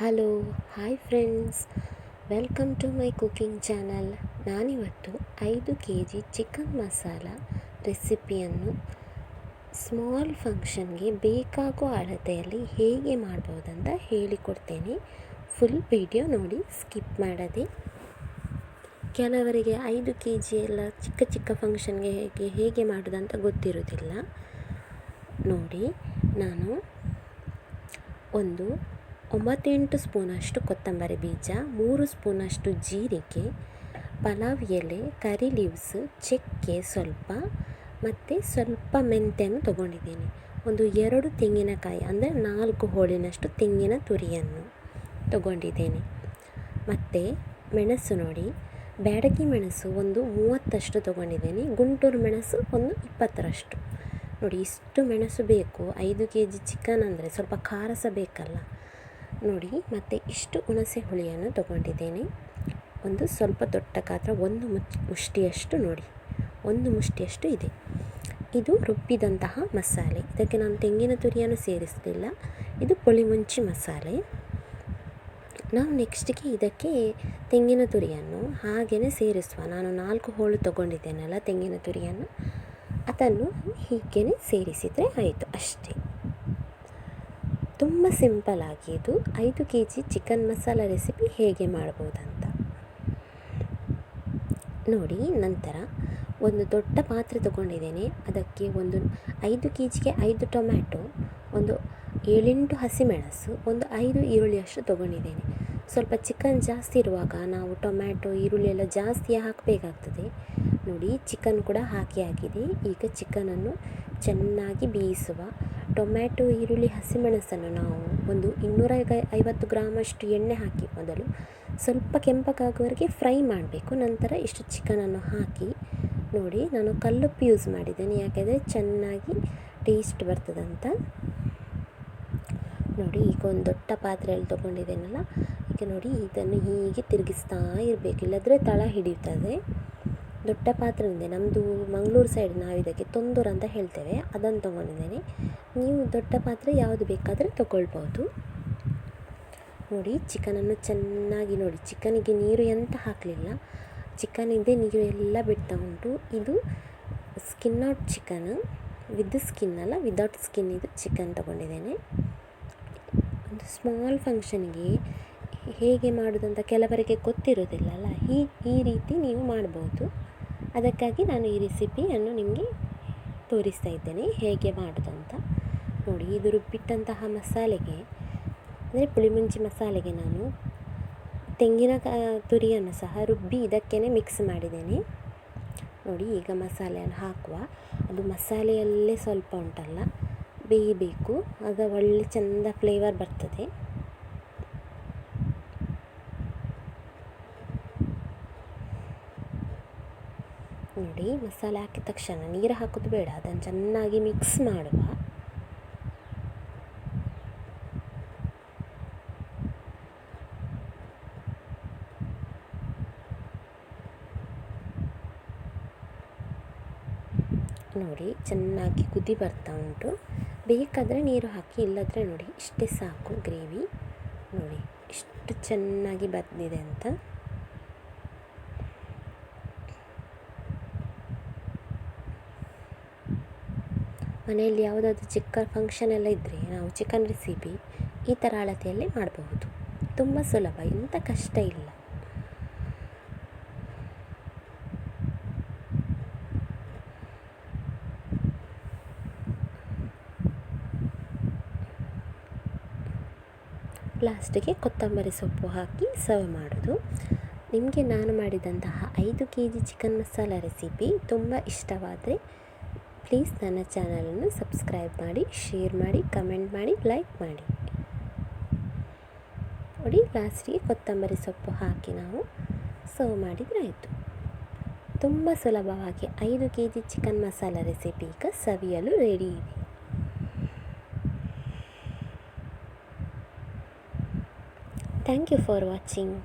Hello, hi friends. Welcome to my cooking channel. ನಾನಿವತ್ತು ಐದು K G chicken masala ರೆಸಿಪಿಯನ್ನು small ಫಂಕ್ಷನ್ಗೆ ಬೇಕಾಗೋ ಅಳತೆಯಲ್ಲಿ ಹೇಗೆ ಮಾಡ್ಬೋದಂತ ಹೇಳಿಕೊಡ್ತೇನೆ. ಫುಲ್ ವಿಡಿಯೋ ನೋಡಿ, ಸ್ಕಿಪ್ ಮಾಡದೆ. ಕೆಲವರಿಗೆ ಐದು ಕೆ ಜಿ ಎಲ್ಲ ಚಿಕ್ಕ ಚಿಕ್ಕ ಫಂಕ್ಷನ್ಗೆ ಹೇಗೆ ಹೇಗೆ ಮಾಡೋದಂತ ಗೊತ್ತಿರೋದಿಲ್ಲ ನೋಡಿ, ನಾನು ಒಂದು ಒಂಬತ್ತೆಂಟು ಸ್ಪೂನಷ್ಟು ಕೊತ್ತಂಬರಿ ಬೀಜ, ಮೂರು ಸ್ಪೂನಷ್ಟು ಜೀರಿಗೆ, ಪಲಾವ್ ಎಲೆ, ಕರಿ ಲೀವ್ಸ್, ಚಕ್ಕೆ ಸ್ವಲ್ಪ ಮತ್ತು ಸ್ವಲ್ಪ ಮೆಂತೆಯನ್ನು ತೊಗೊಂಡಿದ್ದೀನಿ. ಒಂದು ಎರಡು ತೆಂಗಿನಕಾಯಿ ಅಂದರೆ ನಾಲ್ಕು ಹೋಳಿನಷ್ಟು ತೆಂಗಿನ ತುರಿಯನ್ನು ತೊಗೊಂಡಿದ್ದೇನೆ. ಮತ್ತು ಮೆಣಸು ನೋಡಿ, ಬ್ಯಾಡಗಿ ಮೆಣಸು ಒಂದು ಮೂವತ್ತಷ್ಟು ತೊಗೊಂಡಿದ್ದೀನಿ, ಗುಂಟೂರು ಮೆಣಸು ಒಂದು ಇಪ್ಪತ್ತರಷ್ಟು. ನೋಡಿ, ಇಷ್ಟು ಮೆಣಸು ಬೇಕು, ಐದು ಕೆ ಜಿ ಚಿಕನ್ ಅಂದರೆ ಸ್ವಲ್ಪ ಖಾರ ಸಹ ಬೇಕಲ್ಲ. ನೋಡಿ, ಮತ್ತು ಇಷ್ಟು ಹುಣಸೆ ಹುಳಿಯನ್ನು ತಗೊಂಡಿದ್ದೇನೆ. ಒಂದು ಸ್ವಲ್ಪ ದೊಡ್ಡ ಗಾತ್ರ, ಒಂದು ಮುಚ್ ಮುಷ್ಟಿಯಷ್ಟು ನೋಡಿ, ಒಂದು ಮುಷ್ಟಿಯಷ್ಟು ಇದೆ. ಇದು ರುಬ್ಬಿದಂತಹ ಮಸಾಲೆ. ಇದಕ್ಕೆ ನಾನು ತೆಂಗಿನ ತುರಿಯನ್ನು ಸೇರಿಸಲಿಲ್ಲ ಇದು ಪುಳಿಮುಂಚಿ ಮಸಾಲೆ. ನಾವು ನೆಕ್ಸ್ಟಿಗೆ ಇದಕ್ಕೆ ತೆಂಗಿನ ತುರಿಯನ್ನು ಹಾಗೆಯೇ ಸೇರಿಸುವ. ನಾನು ನಾಲ್ಕು ಹೋಳು ತೊಗೊಂಡಿದ್ದೇನಲ್ಲ ತೆಂಗಿನ ತುರಿಯನ್ನು, ಅದನ್ನು ಹೀಗೇ ಸೇರಿಸಿದರೆ ಆಯಿತು, ಅಷ್ಟೇ. ತುಂಬ ಸಿಂಪಲ್ಲಾಗಿ ಇದು ಐದು K G chicken masala recipe ಹೇಗೆ ಮಾಡ್ಬೋದಂತ. ನೋಡಿ, ನಂತರ ಒಂದು ದೊಡ್ಡ ಪಾತ್ರೆ ತೊಗೊಂಡಿದ್ದೇನೆ. ಅದಕ್ಕೆ ಒಂದು ಐದು ಕೆ ಜಿಗೆ ಐದು ಟೊಮ್ಯಾಟೊ, ಒಂದು ಏಳೆಂಟು ಹಸಿಮೆಣಸು, ಒಂದು ಐದು ಈರುಳ್ಳಿಯಷ್ಟು ತೊಗೊಂಡಿದ್ದೇನೆ. ಸ್ವಲ್ಪ ಚಿಕನ್ ಜಾಸ್ತಿ ಇರುವಾಗ ನಾವು ಟೊಮ್ಯಾಟೊ, ಈರುಳ್ಳಿ ಎಲ್ಲ ಜಾಸ್ತಿ ಹಾಕಬೇಕಾಗ್ತದೆ. ನೋಡಿ, ಚಿಕನ್ ಕೂಡ ಹಾಕಿ ಆಗಿದೆ ಈಗ ಚಿಕನನ್ನು ಚೆನ್ನಾಗಿ ಬೇಯಿಸುವ ಟೊಮ್ಯಾಟೊ, ಈರುಳ್ಳಿ, ಹಸಿಮೆಣಸನ್ನು ನಾವು ಒಂದು ಇನ್ನೂರ ಐವತ್ತು ಗ್ರಾಮಷ್ಟು ಎಣ್ಣೆ ಹಾಕಿ ಮೊದಲು ಸ್ವಲ್ಪ ಕೆಂಪಗಾಗುವವರೆಗೆ ಫ್ರೈ ಮಾಡಬೇಕು. ನಂತರ ಇಷ್ಟು ಚಿಕನನ್ನು ಹಾಕಿ ನೋಡಿ ನಾನು ಕಲ್ಲುಪ್ಪು ಯೂಸ್ ಮಾಡಿದ್ದೇನೆ. ಯಾಕೆಂದರೆ ಚೆನ್ನಾಗಿ ಟೇಸ್ಟ್ ಬರ್ತದಂತ. ನೋಡಿ ಈಗ ಒಂದು ದೊಡ್ಡ ಪಾತ್ರೆಯಲ್ಲಿ ತೊಗೊಂಡಿದ್ದೇನಲ್ಲ, ಈಗ ನೋಡಿ ಇದನ್ನು ಹೀಗೆ ತಿರುಗಿಸ್ತಾ ಇರಬೇಕು. ಇಲ್ಲದ್ರೆ ತಳ ಹಿಡಿಯುತ್ತದೆ. ದೊಡ್ಡ ಪಾತ್ರೆ ಇದೆ ನಮ್ಮದು ಮಂಗಳೂರು ಸೈಡ್ ನಾವು ಇದಕ್ಕೆ ತೊಂದೂರು ಅಂತ ಹೇಳ್ತೇವೆ. ಅದನ್ನು ತೊಗೊಂಡಿದ್ದೇನೆ. ನೀವು ದೊಡ್ಡ ಪಾತ್ರೆ ಯಾವುದು ಬೇಕಾದರೆ ತೊಗೊಳ್ಬೋದು. ನೋಡಿ ಚಿಕನನ್ನು ಚೆನ್ನಾಗಿ ನೋಡಿ. ಚಿಕನಿಗೆ ನೀರು ಎಂತ ಹಾಕಲಿಲ್ಲ. ಚಿಕನಿಂದ ನೀರು ಎಲ್ಲ ಬಿಡ್ತಾ ಉಂಟು. ಇದು skin out chicken with skin ಅಲ್ಲ ವಿದೌಟ್ ಸ್ಕಿನ್ ಇದು ಚಿಕನ್ ತೊಗೊಂಡಿದ್ದೇನೆ. ಒಂದು ಸ್ಮಾಲ್ ಫಂಕ್ಷನ್ಗೆ ಹೇಗೆ ಮಾಡೋದಂತ ಕೆಲವರಿಗೆ ಗೊತ್ತಿರೋದಿಲ್ಲಲ್ಲ ಈ ಈ ರೀತಿ ನೀವು ಮಾಡ್ಬೋದು. ಅದಕ್ಕಾಗಿ ನಾನು ಈ ರೆಸಿಪಿಯನ್ನು ನಿಮಗೆ ತೋರಿಸ್ತಾ ಇದ್ದೇನೆ. ಹೇಗೆ ಮಾಡೋದಂತ ನೋಡಿ, ಇದು ರುಬ್ಬಿಟ್ಟಂತಹ ಮಸಾಲೆಗೆ, ಅಂದರೆ ಪುಳಿಮುಂಚಿ ಮಸಾಲೆಗೆ ನಾನು ತೆಂಗಿನ ತುರಿಯನ್ನು ಸಹ ರುಬ್ಬಿ ಇದಕ್ಕೇ ಮಿಕ್ಸ್ ಮಾಡಿದ್ದೇನೆ. ನೋಡಿ, ಈಗ ಮಸಾಲೆಯನ್ನು ಹಾಕುವ. ಅದು ಮಸಾಲೆಯಲ್ಲೇ ಸ್ವಲ್ಪ ಉಂಟಲ್ಲ, ಬೇಯಬೇಕು. ಆಗ ಒಳ್ಳೆ ಚೆಂದ ಫ್ಲೇವರ್ ಬರ್ತದೆ. ನೋಡಿ ಮಸಾಲೆ ಹಾಕಿದ ತಕ್ಷಣ ನೀರು ಹಾಕೋದು ಬೇಡ, ಅದನ್ನು ಚೆನ್ನಾಗಿ ಮಿಕ್ಸ್ ಮಾಡುವ. ನೋಡಿ, ಚೆನ್ನಾಗಿ ಕುದಿ ಬರ್ತಾ ಉಂಟು. ಬೇಕಾದರೆ ನೀರು ಹಾಕಿ, ಇಲ್ಲದ್ರೆ ನೋಡಿ, ಇಷ್ಟೇ ಸಾಕು ಗ್ರೇವಿ. ನೋಡಿ ಇಷ್ಟು ಚೆನ್ನಾಗಿ ಬಂದಿದೆ ಅಂತ. ಮನೆಯಲ್ಲಿ ಯಾವುದಾದ್ರೂ ಚಿಕ್ಕ ಫಂಕ್ಷನ್ ಎಲ್ಲ ಇದ್ದರೆ ನಾವು ಚಿಕನ್ ರೆಸಿಪಿ ಈ ಥರ ಅಳತೆಯಲ್ಲಿ ಮಾಡಬಹುದು. ತುಂಬ ಸುಲಭ ಎಂಥ ಕಷ್ಟ ಇಲ್ಲ. ಲಾಸ್ಟಿಗೆ ಕೊತ್ತಂಬರಿ ಸೊಪ್ಪು ಹಾಕಿ ಸರ್ವ್ ಮಾಡೋದು. ನಿಮಗೆ ನಾನು ಮಾಡಿದಂತಹ ಐದು K G chicken masala recipe ತುಂಬ ಇಷ್ಟವಾದರೆ ಪ್ಲೀಸ್ ನನ್ನ ಚಾನಲನ್ನು ಸಬ್ಸ್ಕ್ರೈಬ್ ಮಾಡಿ, ಶೇರ್ ಮಾಡಿ, ಕಮೆಂಟ್ ಮಾಡಿ, ಲೈಕ್ ಮಾಡಿ. ನೋಡಿ, ಲಾಸ್ಟಿಗೆ ಕೊತ್ತಂಬರಿ ಸೊಪ್ಪು ಹಾಕಿ ನಾವು ಸರ್ವ್ ಮಾಡಿದರೆ ಆಯಿತು. ತುಂಬ ಸುಲಭವಾಗಿ ಐದು K G chicken masala recipe ಈಗ ಸವಿಯಲು ರೆಡಿ ಇದೆ. Thank you for watching